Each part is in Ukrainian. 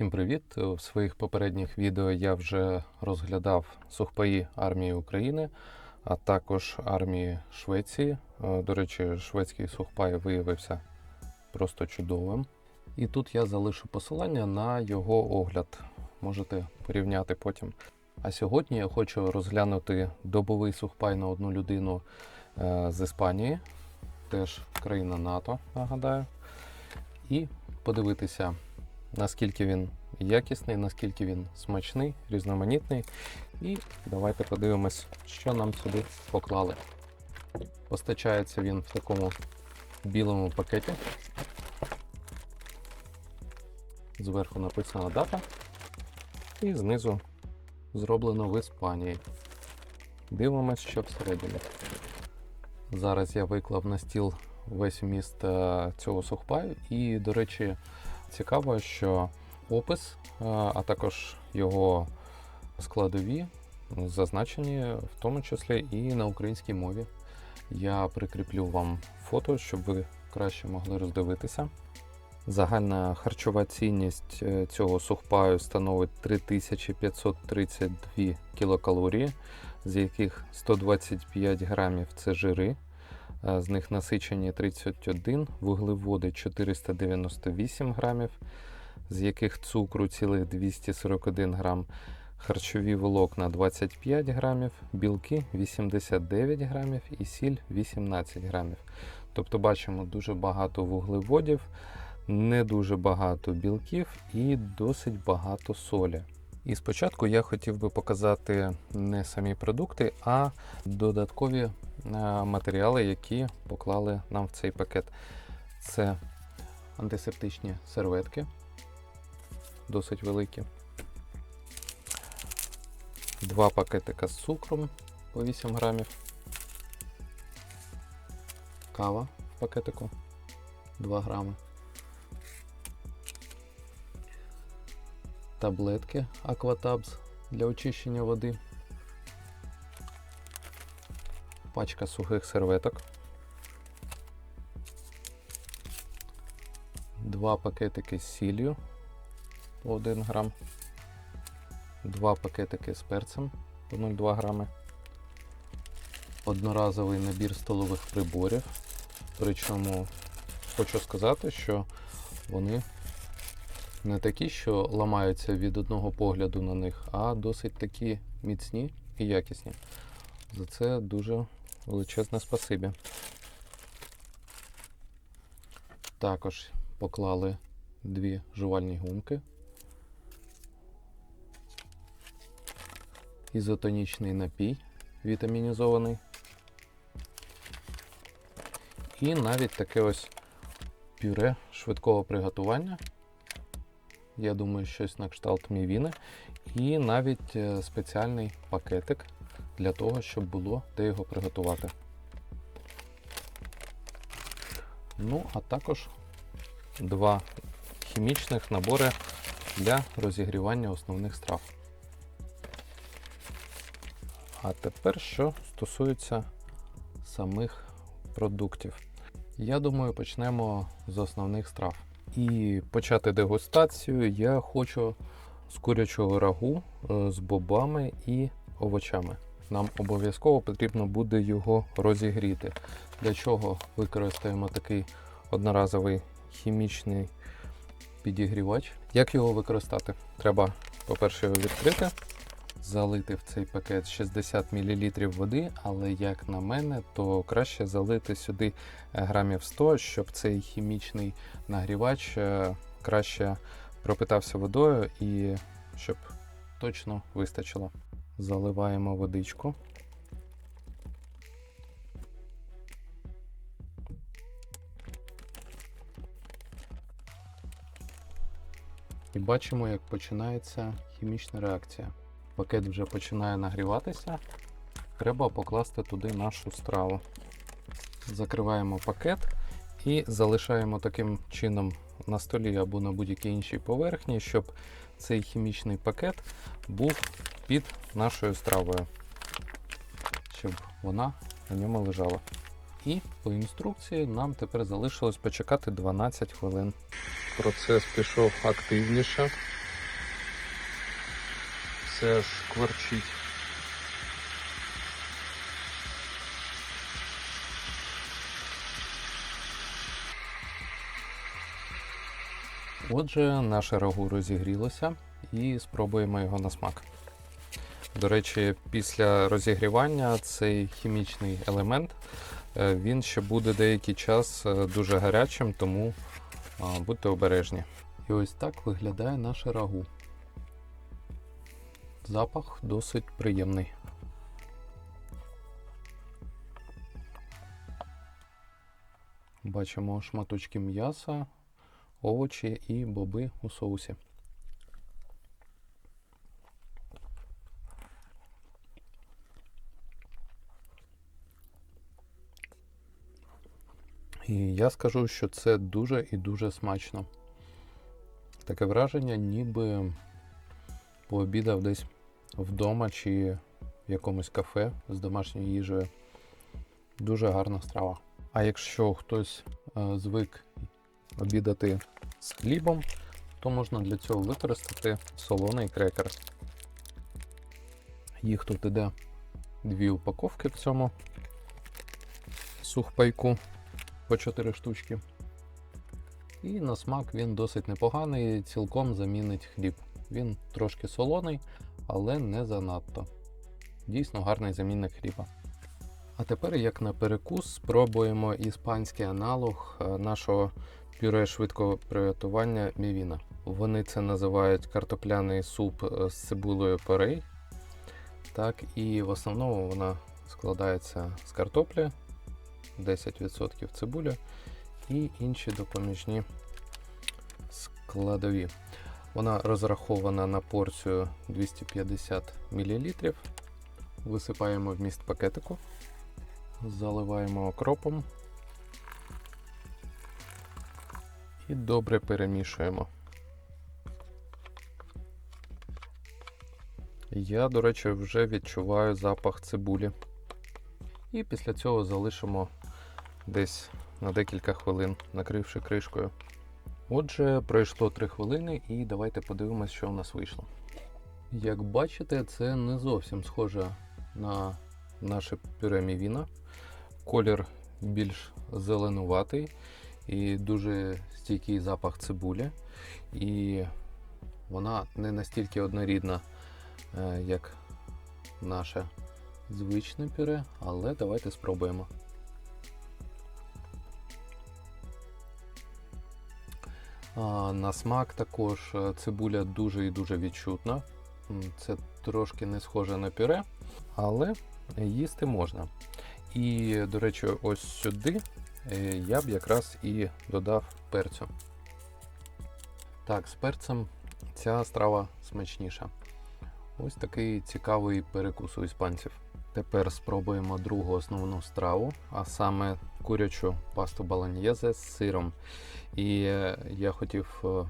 Всім привіт! В своїх попередніх відео я вже розглядав сухпаї армії України, а також армії Швеції. Е, До речі, шведський сухпай виявився просто чудовим. І тут я залишу посилання на його огляд. Можете порівняти потім. А сьогодні я хочу розглянути добовий сухпай на одну людину е, з Іспанії, теж країна НАТО, нагадаю, і подивитися наскільки він якісний, наскільки він смачний, різноманітний. І давайте подивимось, що нам сюди поклали. Постачається він в такому білому пакеті. Зверху написана дата. І знизу зроблено в Іспанії. Дивимось, що всередині. Зараз я виклав на стіл весь вміст е, цього сухпаю. І, до речі, цікаво, що опис, е, а також його складові зазначені в тому числі і на українській мові. Я прикріплю вам фото, щоб ви краще могли роздивитися. Загальна харчова цінність е, цього сухпаю становить 3532 кілокалорії, з яких 125 грамів це жири, з них насичені 31, вуглеводи 498 грамів, з яких цукру цілих 241 грам, харчові волокна 25 грамів, білки 89 грамів і сіль 18 грамів. Тобто бачимо дуже багато вуглеводів, не дуже багато білків і досить багато солі. І спочатку я хотів би показати не самі продукти, а додаткові е, матеріали, які поклали нам в цей пакет. Це антисептичні серветки, досить великі. Два пакетика з цукром по 8 грамів. Кава в пакетику 2 грами. Таблетки Aquatabs для очищення води. Пачка сухих серветок. Два пакетики з сіллю по 1 грам. Два пакетики з перцем по 0,2 грами. Одноразовий набір столових приборів. Причому хочу сказати, що вони не такі, що ламаються від одного погляду на них, а досить такі міцні і якісні. За це дуже величезне спасибі. Також поклали дві жувальні гумки. Ізотонічний напій вітамінізований. І навіть таке ось пюре швидкого приготування. Я думаю, щось на кшталт мівіни. І навіть е, спеціальний пакетик для того, щоб було де його приготувати. Ну, а також два хімічних набори для розігрівання основних страв. А тепер, що стосується самих продуктів. Я думаю, почнемо з основних страв. І почати дегустацію я хочу з курячого рагу е, з бобами і овочами. Нам обов'язково потрібно буде його розігріти. Для чого використаємо такий одноразовий хімічний підігрівач. Як його використати? Треба, по-перше, його відкрити, залити в цей пакет 60 мл води, але як на мене, то краще залити сюди е, грамів 100, щоб цей хімічний нагрівач е, краще пропитався водою і щоб точно вистачило. Заливаємо водичку. І бачимо, як починається хімічна реакція. Пакет вже починає нагріватися. Треба покласти туди нашу страву. Закриваємо пакет і залишаємо таким чином на столі або на будь-якій іншій поверхні, щоб цей хімічний пакет був під нашою стравою, щоб вона на ньому лежала. І по інструкції нам тепер залишилось почекати 12 хвилин. Процес пішов активніше. Це шкварчить. Отже, наше рагу розігрілося і спробуємо його на смак. До речі, після розігрівання цей хімічний елемент е, він ще буде деякий час е, дуже гарячим, тому будьте обережні. І ось так виглядає наше рагу. Запах досить приємний. Бачимо шматочки м'яса, овочі і боби у соусі. І я скажу, що це дуже і дуже смачно. Таке враження, ніби пообідав десь вдома чи в якомусь кафе з домашньою їжею. Дуже гарна страва. А якщо хтось е, звик обідати з хлібом, то можна для цього використати солоний крекер. Їх тут іде дві упаковки в цьому сухпайку по 4 штучки. І на смак він досить непоганий, цілком замінить хліб. Він трошки солоний, але не занадто. Дійсно гарний замінник хліба. А тепер, як на перекус, спробуємо іспанський аналог е, нашого пюре швидкого приготування мівіна. Вони це називають картопляний суп е, з цибулею порей. Так, і в основному вона складається з картоплі, 10% цибуля і інші допоміжні складові. Вона розрахована на порцію 250 мл. Висипаємо вміст пакетику, заливаємо окропом і добре перемішуємо. Я, до речі, вже відчуваю запах цибулі. І після цього залишимо десь на декілька хвилин, накривши кришкою. Отже, пройшло 3 хвилини, і давайте подивимось, що в нас вийшло. Як бачите, це не зовсім схоже на наше пюре мівіна. Колір більш зеленуватий і дуже стійкий запах цибулі. І вона не настільки однорідна, е, як наше звичне пюре, але давайте спробуємо. На смак також е, цибуля дуже і дуже відчутна. Це трошки не схоже на пюре, але їсти можна. І, до речі, ось сюди е, я б якраз і додав перцю. Так, з перцем ця страва смачніша. Ось такий цікавий перекус у іспанців. Тепер спробуємо другу основну страву, а саме курячу пасту баланьєзе з сиром. І е, я хотів е,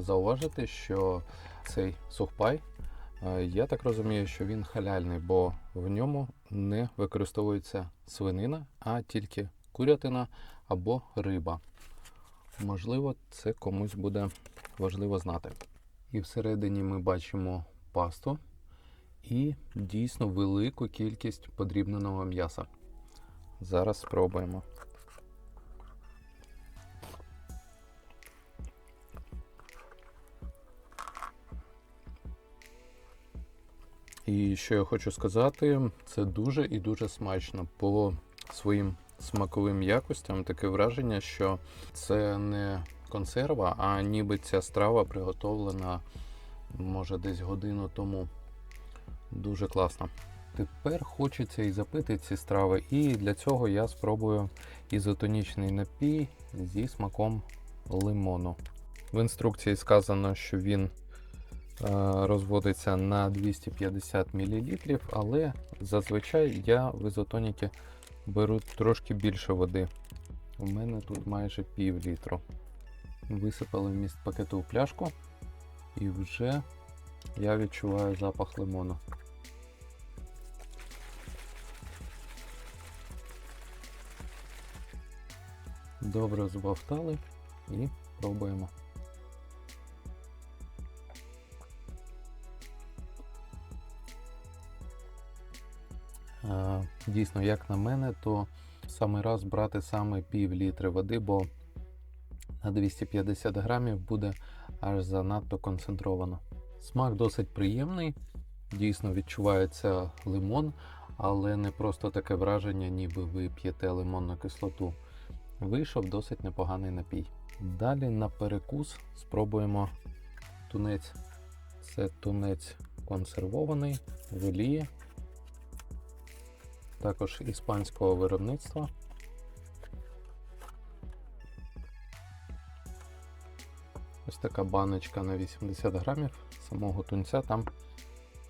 зауважити, що цей сухпай, е, я так розумію, що він халяльний, бо в ньому не використовується свинина, а тільки курятина або риба. Можливо, це комусь буде важливо знати. І всередині ми бачимо пасту і дійсно велику кількість подрібненого м'яса. Зараз спробуємо. І що я хочу сказати, це дуже і дуже смачно. По своїм смаковим якостям таке враження, що це не консерва, а ніби ця страва приготовлена може десь годину тому. Дуже класно. Тепер хочеться і запити ці страви, і для цього я спробую ізотонічний напій зі смаком лимону. В інструкції сказано, що він е, розводиться на 250 мл, але зазвичай я в ізотоніки беру трошки більше води. У мене тут майже пів літру. Висипали вміст пакету у пляшку, і вже я відчуваю запах лимону. Добре збавтали і пробуємо. Е, Дійсно, як на мене, то саме раз брати саме пів літри води, бо на 250 грамів буде аж занадто концентровано. Смак досить приємний, дійсно відчувається лимон, але не просто таке враження, ніби ви п'єте лимонну кислоту. Вийшов досить непоганий напій. Далі на перекус спробуємо тунець. Це тунець консервований в також іспанського виробництва. Ось така баночка на 80 грамів. Самого тунця там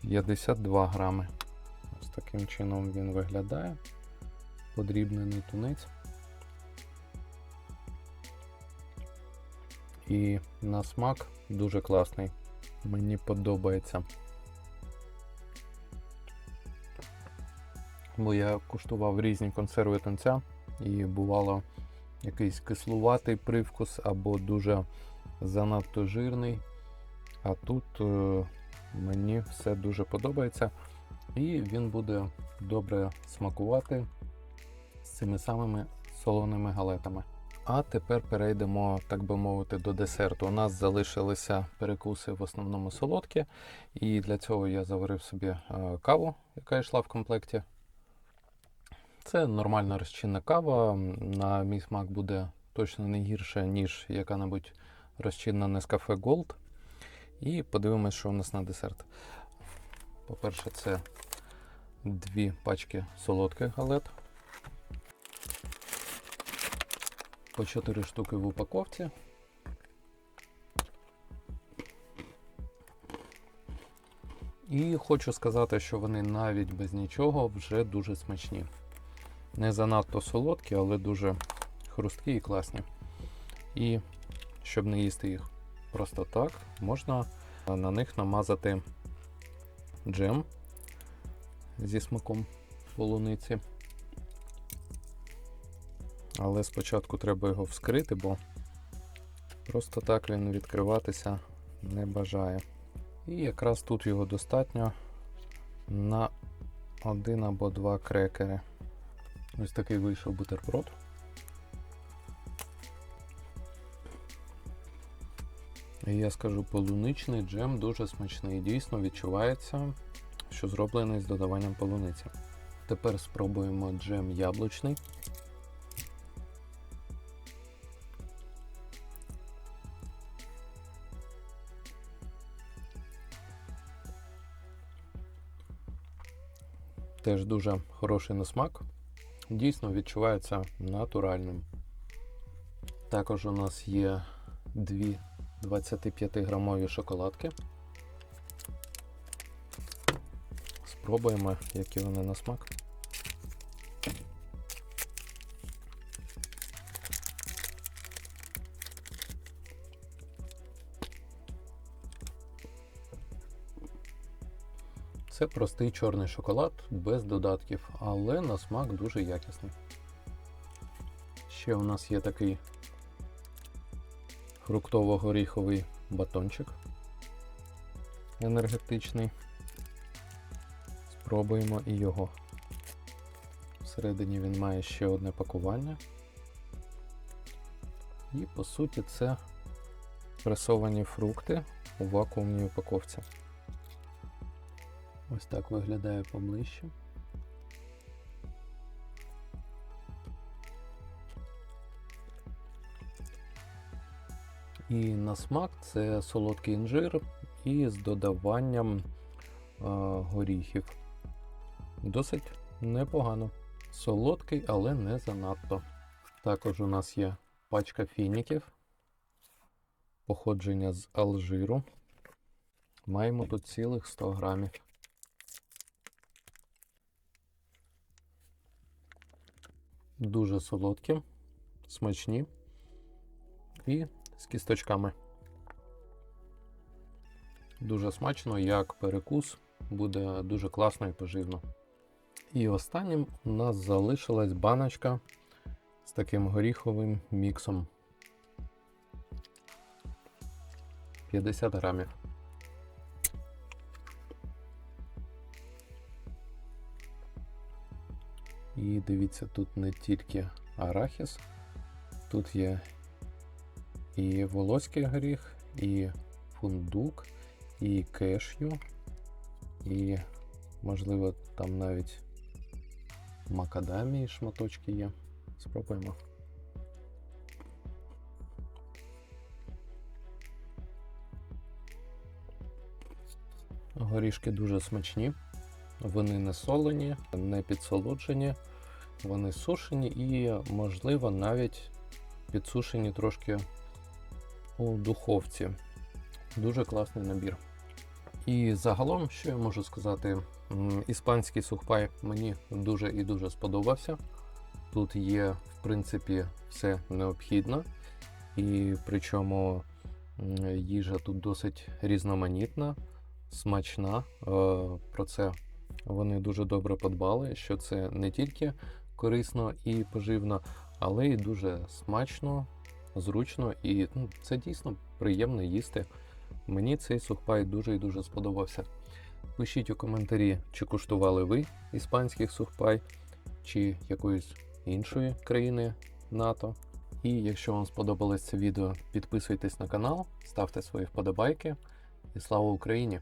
52 грами. Ось таким чином він виглядає. Подрібнений тунець. І на смак дуже класний. Мені подобається. Бо я куштував різні консерви тунця і бувало якийсь кислуватий привкус або дуже занадто жирний. А тут е, мені все дуже подобається. І він буде добре смакувати з цими самими солоними галетами. А тепер перейдемо, так би мовити, до десерту. У нас залишилися перекуси в основному солодкі, і для цього я заварив собі е, каву, яка йшла в комплекті. Це нормальна розчинна кава. На мій смак буде точно не гірше, ніж яка-небудь розчинна Nescafe Gold. І подивимось, що у нас на десерт. По-перше, це дві пачки солодких галет. По 4 штуки в упаковці. І хочу сказати, що вони навіть без нічого вже дуже смачні. Не занадто солодкі, але дуже хрусткі і класні. І щоб не їсти їх просто так, можна на них намазати джем зі смаком полуниці. Але спочатку треба його вскрити, бо просто так він відкриватися не бажає. І якраз тут його достатньо на один або два крекери. Ось такий вийшов бутерброд. І я скажу, полуничний джем дуже смачний. Дійсно відчувається, що зроблений з додаванням полуниці. Тепер спробуємо джем яблучний. Теж дуже хороший на смак. Дійсно відчувається натуральним. Також у нас є дві 25-грамові шоколадки. Спробуємо, які вони на смак. Це простий чорний шоколад без додатків, але на смак дуже якісний. Ще у нас є такий фруктово-горіховий батончик енергетичний. Спробуємо і його. Всередині він має ще одне пакування. І по суті це пресовані фрукти у вакуумній упаковці. Ось так виглядає поближче. І на смак це солодкий інжир і з додаванням е, горіхів. Досить непогано. Солодкий, але не занадто. Також у нас є пачка фініків, походження з Алжиру. Маємо тут цілих 100 грамів. Дуже солодкі, смачні і з кісточками. Дуже смачно, як перекус, буде дуже класно і поживно. І останнім у нас залишилась баночка з таким горіховим міксом. 50 грамів. І дивіться, тут не тільки арахіс, тут є і волоський горіх, і фундук, і кешю, і, можливо, там навіть макадамії шматочки є. Спробуємо. Горішки дуже смачні, вони не солені, не підсолоджені, вони сушені і, можливо, навіть підсушені трошки у духовці. Дуже класний набір. І загалом, що я можу сказати, іспанський сухпай мені дуже і дуже сподобався. Тут є, в принципі, все необхідне, і причому їжа тут досить різноманітна, смачна. Е, Про це вони дуже добре подбали, що це не тільки корисно і поживно, але й дуже смачно, зручно, і ну, це дійсно приємно їсти. Мені цей сухпай дуже і дуже сподобався. Пишіть у коментарі, чи куштували ви іспанський сухпай, чи якоїсь іншої країни НАТО. І якщо вам сподобалось це відео, підписуйтесь на канал, ставте свої вподобайки. І слава Україні!